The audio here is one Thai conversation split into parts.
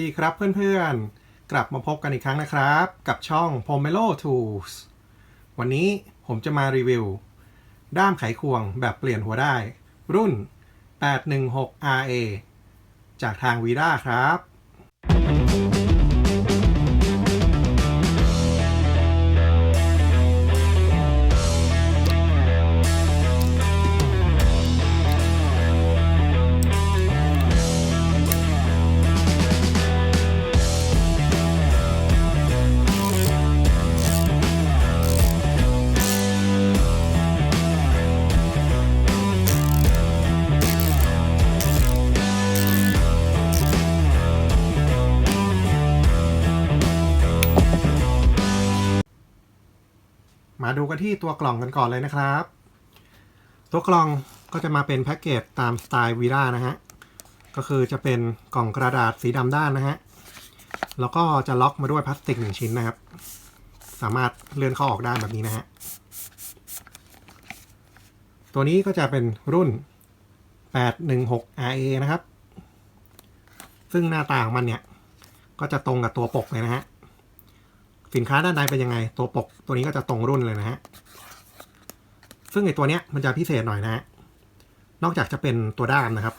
ดีครับเพื่อนๆ กลับมาพบกันอีกครั้งนะครับ กับช่อง Pomelo Tools วันนี้ผมจะมารีวิว ด้ามไขควงแบบเปลี่ยนหัวได้ รุ่น 816RA จากทางวีด้าครับ มาดูกันที่ตัวกล่องกันก่อนเลยนะครับ ตัวกล่องก็จะมาเป็นแพ็กเกจตามสไตล์วีรานะฮะ ก็คือจะเป็นกล่องกระดาษสีดำด้านนะฮะ แล้วก็จะล็อกมาด้วยพลาสติกหนึ่งชิ้นนะครับ สามารถเลื่อนเข้าออกได้แบบนี้นะฮะ ตัวนี้ก็จะเป็นรุ่น 816RA นะครับ ซึ่งหน้าตาของมันเนี่ย ก็จะตรงกับตัวปกเลยนะฮะ สินค้าด้านในเป็นยังไง ตัวปกตัวนี้ก็จะตรงรุ่นเลยนะฮะ ซึ่งไอตัวเนี้ยมันจะพิเศษหน่อยนะฮะ นอกจากจะเป็นตัวด้ามนะครับ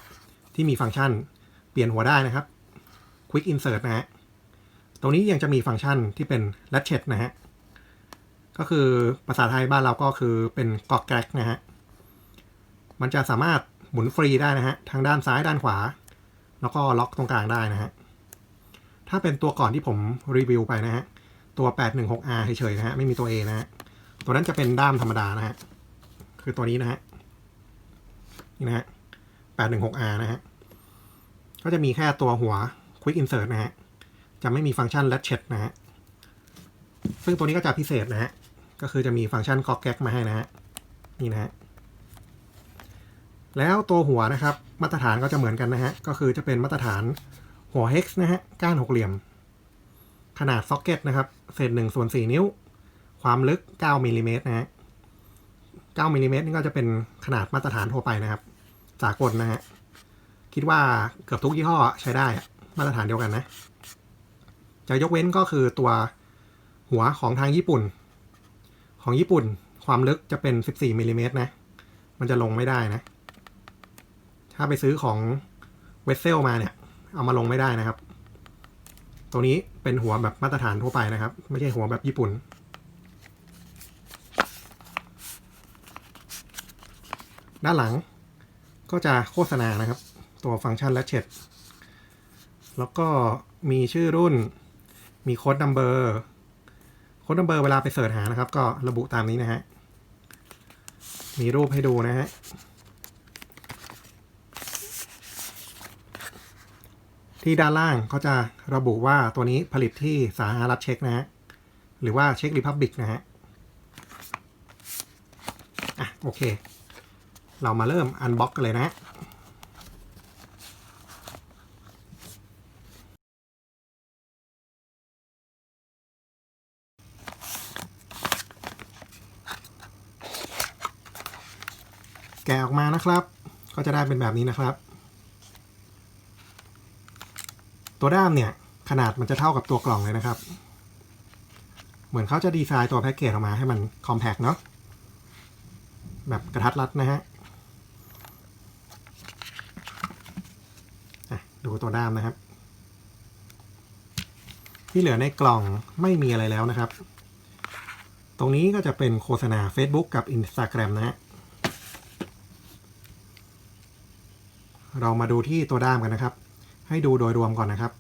ที่มีฟังก์ชันเปลี่ยนหัวได้นะครับ Quick Insert นะฮะ ตรงนี้ยังจะมีฟังก์ชันที่เป็น Latchet นะฮะ ก็คือภาษาไทยบ้านเราก็คือเป็นกอกแกรกนะฮะ มันจะสามารถหมุนฟรีได้นะฮะทางด้านซ้ายด้านขวา แล้วก็ล็อกตรงกลางได้นะฮะ ถ้าเป็นตัวก่อนที่ผมรีวิวไปนะฮะ ตัว 816R เฉยๆนะฮะ ไม่มีตัว A นะฮะ ตัวนั้นจะเป็นด้ามธรรมดานะฮะ คือตัวนี้นะฮะ นี่นะฮะ 816R นะฮะ ก็จะมีแค่ตัวหัว Quick Insert นะฮะ จะไม่มีฟังก์ชัน Latchet นะฮะ ซึ่งตัวนี้ก็จะพิเศษนะฮะ ก็คือจะมีฟังก์ชัน Gog Gag มาให้นะฮะ นี่นะฮะ แล้วตัวหัวนะครับ มาตรฐานก็จะเหมือนกันนะฮะ ก็คือจะเป็นมาตรฐานหัว hex นะฮะ ก้านหกเหลี่ยม ขนาดซ็อกเก็ตนะครับ เศษหนึ่งส่วนสี่นิ้ว ความลึก9มิลลิเมตรนะฮะ9มิลลิเมตรนี่ก็จะเป็นขนาดมาตรฐานทั่วไปนะครับ สากลนะฮะ คิดว่าเกือบทุกยี่ห้อใช้ได้มาตรฐานเดียวกันนะ จะยกเว้นก็คือตัวหัวของทางญี่ปุ่น ของญี่ปุ่นความลึกจะเป็น 14มิลลิเมตรนะ มันจะลงไม่ได้นะ ถ้าไปซื้อของเวสเซลมาเนี่ย เอามาลงไม่ได้นะครับ ตัวนี้เป็นหัวแบบมาตรฐานทั่วไปนะครับ ไม่ใช่หัวแบบญี่ปุ่น ด้านหลังก็จะโฆษณานะครับ ตัวฟังก์ชันและเช็ดแล้วก็มีชื่อรุ่น มีโค้ดนัมเบอร์โค้ดนัมเบอร์เวลาไปเสิร์ชหานะครับ ก็ระบุตามนี้นะฮะ มีรูปให้ดูนะฮะ ที่ด้านล่างเขาจะระบุว่าตัวนี้ผลิตที่สาธารณรัฐเช็กนะฮะ หรือว่าเช็กริพับบิกนะฮะ อะ โอเค เรามาเริ่มอันบ็อกกันเลยนะแกะออกมานะครับ ก็จะได้เป็นแบบนี้นะครับ ตัวด้ามเนี่ยขนาดมันจะเท่ากับตัวกล่องเลยนะครับ เหมือนเขาจะดีไซน์ตัวแพ็กเกจออกมาให้มันคอมแพคเนาะแบบกระทัดรัดนะฮะะดูตัวด้ามนะครับ ที่เหลือในกล่องไม่มีอะไรแล้วนะครับ ตรงนี้ก็จะเป็นโฆษณา Facebook กับ Instagram นะฮะเรามาดูที่ตัวด้ามกันนะครับ ให้ดูโดยรวมก่อนนะครับ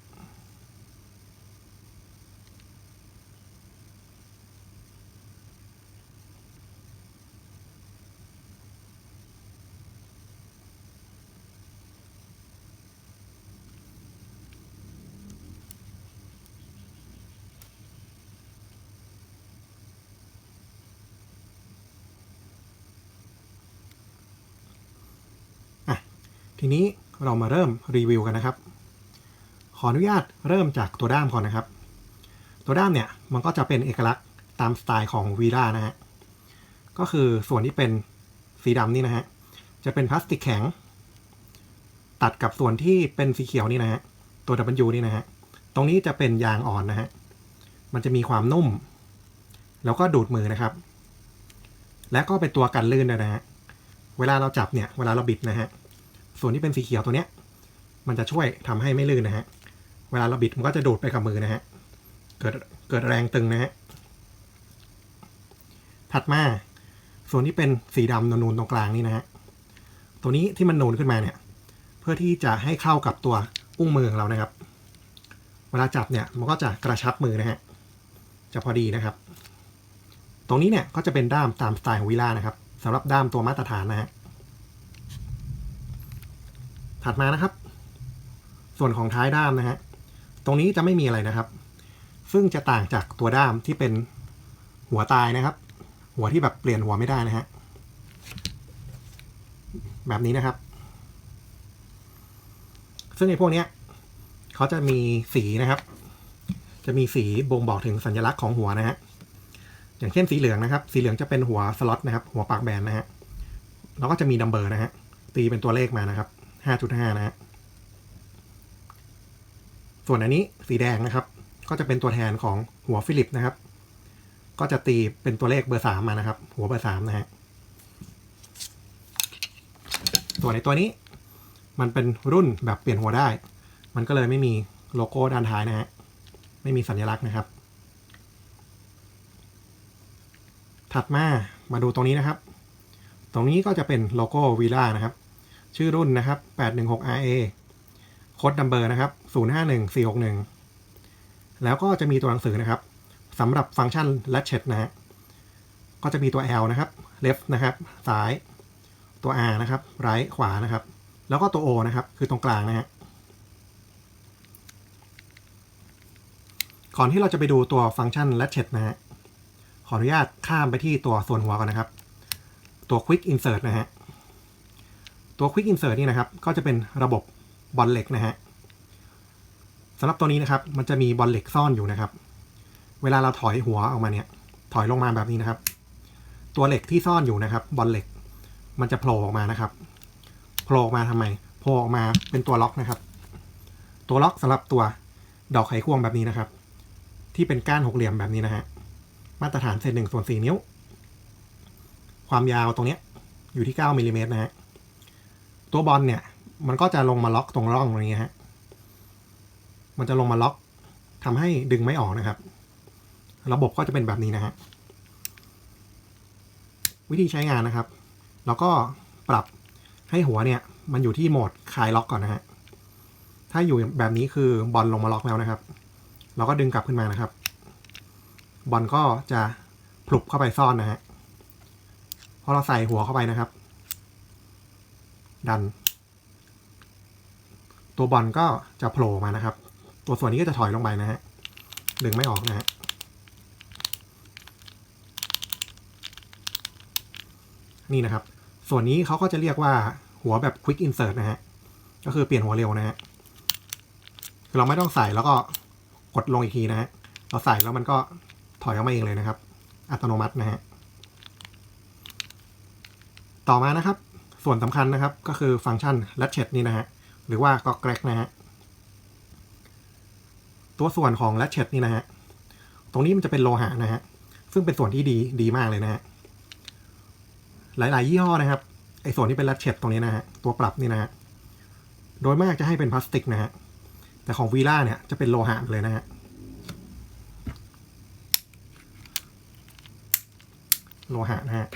ทีนี้ เรามาเริ่มรีวิวกันนะครับ ขออนุญาตเริ่มจากตัวด้ามก่อนนะครับ ตัวด้ามเนี่ยมันก็จะเป็นเอกลักษณ์ตามสไตล์ของวีด้านะฮะ ก็คือส่วนที่เป็นสีดำนี่นะฮะ จะเป็นพลาสติกแข็ง ตัดกับส่วนที่เป็นสีเขียวนี่นะฮะ ตัว W นี่นะฮะ ตรงนี้จะเป็นยางอ่อนนะฮะ มันจะมีความนุ่ม แล้วก็ดูดมือนะครับ และก็เป็นตัวกันลื่นนะฮะ เวลาเราจับเนี่ย เวลาเราบิดนะฮะ ส่วนที่เป็นสีเขียวตัวเนี้ย มันจะช่วยทำให้ไม่ลื่นนะฮะ เวลาเราบิดมันก็จะโดดไปกับมือนะฮะ เกิดเกิดแรงตึงนะฮะ ถัดมา ส่วนที่เป็นสีดำนูนๆตรงกลางนี่นะฮะ ตัวนี้ที่มันนูนขึ้นมาเนี่ย เพื่อที่จะให้เข้ากับตัวอุ้งมือของเรานะครับ เวลาจับเนี่ยมันก็จะกระชับมือนะฮะ จะพอดีนะครับ ตรงนี้เนี่ยก็จะเป็นด้ามตามสไตล์ของวิล่านะครับสำหรับด้ามตัวมาตรฐานนะฮะ ถัดมานะครับ ส่วนของท้ายด้ามนะฮะตรงนี้จะไม่มีอะไรนะครับ ซึ่งจะต่างจากตัวด้ามที่เป็นหัวตายนะครับ หัวที่แบบเปลี่ยนหัวไม่ได้นะฮะแบบนี้นะครับ ซึ่งไอ้พวกนี้เขาจะมีสีนะครับ จะมีสีบ่งบอกถึงสัญลักษณ์ของหัวนะฮะอย่างเช่นสีเหลืองนะครับ สีเหลืองจะเป็นหัวสล็อตนะครับ หัวปากแบนนะฮะแล้วก็จะมีนัมเบอร์นะฮะตีเป็นตัวเลขมานะครับ 5.5 นะฮะ ส่วนอันนี้สีแดงนะครับ ก็จะเป็นตัวแทนของหัวฟิลิปนะครับ ก็จะตีเป็นตัวเลขเบอร์สามมานะครับ หัวเบอร์สามนะฮะ ส่วนในตัวนี้มันเป็นรุ่นแบบเปลี่ยนหัวได้ มันก็เลยไม่มีโลโก้ด้านท้ายนะฮะ ไม่มีสัญลักษณ์นะครับ ถัดมา มาดูตรงนี้นะครับ ตรงนี้ก็จะเป็นโลโก้วีล่านะครับ ชื่อรุ่นนะครับ 816RA โค้ดนัมเบอร์นะครับ 051461 แล้วก็จะมีตัวหนังสือนะครับสำหรับฟังก์ชัน latchet นะฮะก็จะมีตัว L นะครับ left นะครับซ้ายตัว R นะครับ right ขวานะครับ แล้วก็ตัว O นะครับ คือตรงกลางนะฮะก่อนที่เราจะไปดูตัวฟังก์ชัน latchet นะฮะขออนุญาตข้ามไปที่ตัวส่วนหัวก่อนนะครับ ตัว quick insert นะฮะ ตัว quick insert นี่นะครับ ก็จะเป็นระบบบอลเหล็กนะฮะสำหรับตัวนี้นะครับ มันจะมีบอลเหล็กซ่อนอยู่นะครับ เวลาเราถอยหัวออกมาเนี่ย ถอยลงมาแบบนี้นะครับ ตัวเหล็กที่ซ่อนอยู่นะครับ บอลเหล็ก มันจะโผล่ออกมานะครับ โผล่ออกมาทำไม โผล่ออกมาเป็นตัวล็อกนะครับ ตัวล็อกสำหรับตัวดอกไขควงแบบนี้นะครับ ที่เป็นก้านหกเหลี่ยมแบบนี้นะฮะ มาตรฐานเศษหนึ่งส่วนสี่นิ้ว ความยาวตรงเนี้ยอยู่ที่เก้ามิลลิเมตรนะฮะ ตัวบอลเนี่ย มันก็จะลงมาล็อกตรงร่องตรงนี้ฮะมันจะลงมาล็อกทำให้ดึงไม่ออกนะครับ ระบบก็จะเป็นแบบนี้นะฮะวิธีใช้งานนะครับ แล้วก็ปรับให้หัวเนี่ย มันอยู่ที่โหมดคลายล็อกก่อนนะฮะถ้าอยู่แบบนี้คือบอลลงมาล็อกแล้วนะครับ เราก็ดึงกลับขึ้นมานะครับ บอลก็จะผลุบเข้าไปซ่อนนะฮะพอเราใส่หัวเข้าไปนะครับ ดัน ตัวบอลก็จะโผล่มานะครับ ตัวส่วนนี้ก็จะถอยลงไปนะฮะดึงไม่ออกนะฮะนี่นะครับ ส่วนนี้เขาก็จะเรียกว่าหัวแบบ quick insert นะฮะ ก็คือเปลี่ยนหัวเร็วนะฮะคือเราไม่ต้องใส่แล้วก็กดลงอีกทีนะฮะ เราใส่แล้วมันก็ถอยออกมาเองเลยนะครับ อัตโนมัตินะฮะ ต่อมานะครับ ส่วนสำคัญนะครับก็คือฟังก์ชัน latchet นี่นะฮะหรือว่าก็แกรกนะฮะตัวส่วนของ latchet นี่นะฮะตรงนี้มันจะเป็นโลหะนะฮะซึ่งเป็นส่วนที่ดีดีมากเลยนะฮะหลาย ๆ ยี่ห้อนะครับไอ้ส่วนที่เป็น latchet ตรงนี้นะฮะตัวปรับนี่นะฮะโดยมากจะให้เป็นพลาสติกนะฮะแต่ของวีล่าเนี่ยจะเป็นโลหะเลยนะฮะโลหะนะฮะ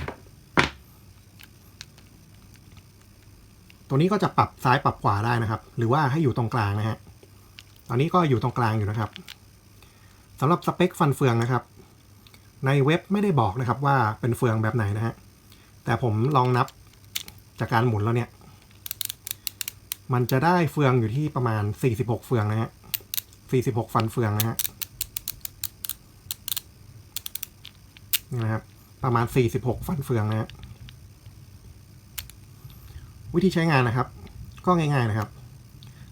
ตัวนี้ก็จะปรับซ้ายปรับขวาได้นะครับ หรือว่าให้อยู่ตรงกลางนะฮะ ตอนนี้ก็อยู่ตรงกลางอยู่นะครับสำหรับสเปคฟันเฟืองนะครับ ในเว็บไม่ได้บอกนะครับว่าเป็นเฟืองแบบไหนนะฮะ แต่ผมลองนับจากการหมุนแล้วเนี่ย มันจะได้เฟืองอยู่ที่ประมาณ 46 เฟืองนะฮะ 46 ฟันเฟืองนะฮะ นี่นะครับ ประมาณ 46 ฟันเฟืองนะฮะ วิธีใช้งานนะครับ ก็ง่ายๆนะครับ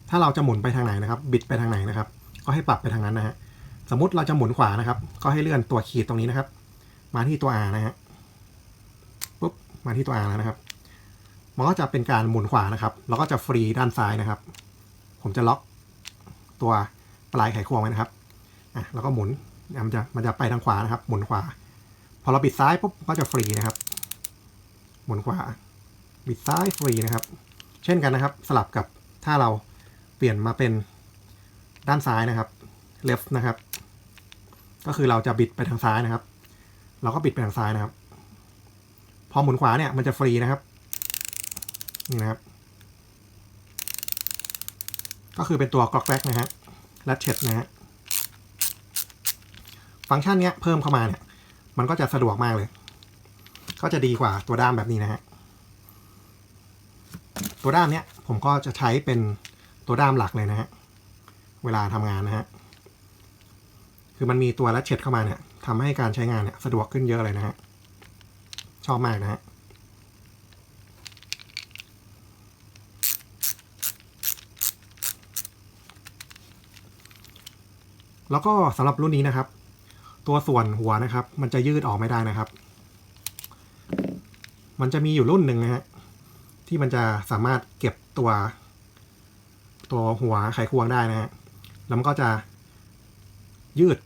ถ้าเราจะหมุนไปทางไหนนะครับ บิดไปทางไหนนะครับ ก็ให้ปรับไปทางนั้นนะฮะสมมติเราจะหมุนขวานะครับ ก็ให้เลื่อนตัวขีดตรงนี้นะครับ มาที่ตัว R นะฮะปุ๊บมาที่ตัว R แล้วนะครับมันก็จะเป็นการหมุนขวานะครับ แล้วก็จะฟรีด้านซ้ายนะครับ ผมจะล็อกตัวปลายไขควงไว้นะครับอะแล้วก็หมุนอะมันจะมันจะไปทางขวานะครับ หมุนขวา พอเราบิดซ้ายปุ๊บก็จะฟรีนะครับ หมุนขวา บิดซ้ายฟรีนะครับ เช่นกันนะครับ สลับกับถ้าเราเปลี่ยนมาเป็นด้านซ้ายนะครับ left นะครับ ก็คือเราจะบิดไปทางซ้ายนะครับ เราก็บิดไปทางซ้ายนะครับ พอหมุนขวาเนี่ยมันจะฟรีนะครับนี่นะครับ ก็คือเป็นตัวกรอกแรกนะฮะและเช็ดนะฮะฟังก์ชันเนี้ยเพิ่มเข้ามาเนี่ย มันก็จะสะดวกมากเลย ก็จะดีกว่าตัวด้ามแบบนี้นะฮะ ตัวด้ามเนี้ยผมก็จะใช้เป็นตัวด้ามหลักเลยนะฮะ เวลาทำงานนะฮะ คือมันมีตัวและเช็ดเข้ามาเนี่ยทำให้การใช้งานเนี่ยสะดวกขึ้นเยอะเลยนะฮะ ชอบมากนะฮะแล้วก็สำหรับรุ่นนี้นะครับ ตัวส่วนหัวนะครับ มันจะยืดออกไม่ได้นะครับ มันจะมีอยู่รุ่นหนึ่งนะฮะ ที่มันจะสามารถเก็บตัว ตัวหัวไขควงได้นะฮะแล้วมันก็จะยืด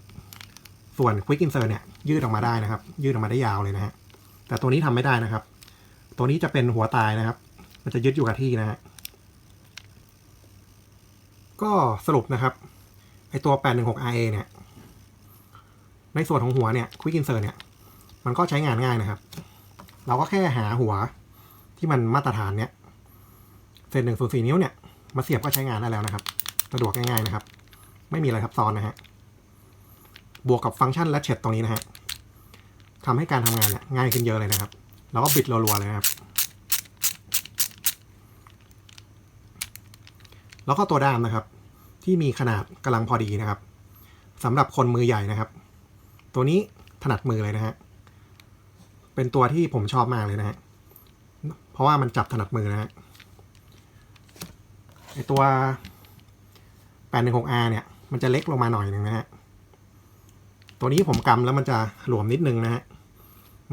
ส่วน Quick Insert เนี่ย ยืดออกมาได้นะครับ ยืดออกมาได้ยาวเลยนะฮะแต่ตัวนี้ทำไม่ได้นะครับ ตัวนี้จะเป็นหัวตายนะครับ มันจะยึดอยู่กับที่นะฮะก็สรุปนะครับไอตัว 816RA เนี่ย ในส่วนของหัวเนี่ย Quick Insert เนี่ย มันก็ใช้งานง่ายนะครับ เราก็แค่หาหัว ที่มันมาตรฐานเนี่ยเศษหนึ่งส่วนสี่นิ้วเนี่ยมาเสียบก็ใช้งานได้แล้วนะครับ สะดวกง่ายๆนะครับ ไม่มีอะไรซับซ้อนนะฮะบวกกับฟังก์ชันและเช็ดตรงนี้นะฮะทำให้การทำงานเนี่ยง่ายขึ้นเยอะเลยนะครับแล้วก็บิดรัวๆเลยนะครับ แล้วก็ตัวด้ามนะครับ ที่มีขนาดกำลังพอดีนะครับสำหรับคนมือใหญ่นะครับ ตัวนี้ถนัดมือเลยนะฮะเป็นตัวที่ผมชอบมากเลยนะฮะ ราะว่ามันจับถนัดมือนะฮะไอตัว 816R เนี่ย มันจะเล็กลงมาหน่อยหนึ่งนะฮะ ตัวนี้ผมกำแล้วมันจะหลวมนิดนึงนะฮะ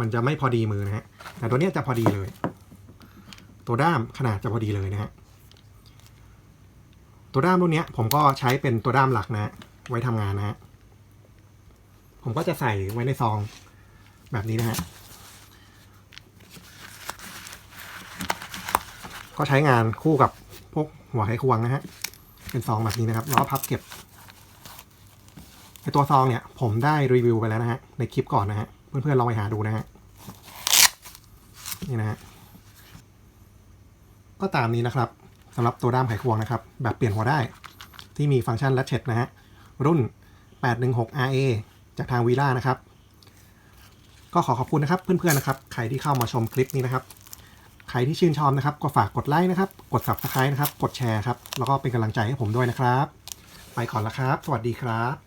มันจะไม่พอดีมือนะฮะ แต่ตัวเนี้ยจะพอดีเลย ตัวด้ามขนาดจะพอดีเลยนะฮะ ตัวด้ามรุ่นเนี้ยผมก็ใช้เป็นตัวด้ามหลักนะฮะไว้ทำงานนะฮะ ผมก็จะใส่ไว้ในซองแบบนี้นะฮะ ก็ใช้งานคู่กับพวกหัวไขควงนะฮะ เป็นซองแบบนี้นะครับล้วก็พับเก็บไอตัวซองเนี่ย ผมได้รีวิวไปแล้วนะฮะ ในคลิปก่อนนะฮะ เพื่อนๆลองไปหาดูนะฮะ นี่นะฮะ ก็ตามนี้นะครับสำหรับตัวด้ามไขควงนะครับ แบบเปลี่ยนหัวได้ ที่มีฟังก์ชันและเช็ดนะฮะ รุ่น 816RA จากทางวีล่านะครับ ก็ขอขอบคุณนะครับเพื่อนๆนะครับ ใครที่เข้ามาชมคลิปนี้นะครับ รที่ชื่นชอบนะครับ ก็ฝากกดไลค์นะครับ กด subscribe นะครับ กดแชร์ครับ แล้วก็เป็นกำลังใจให้ผมด้วยนะครับ ไปก่อนละครับ สวัสดีครับ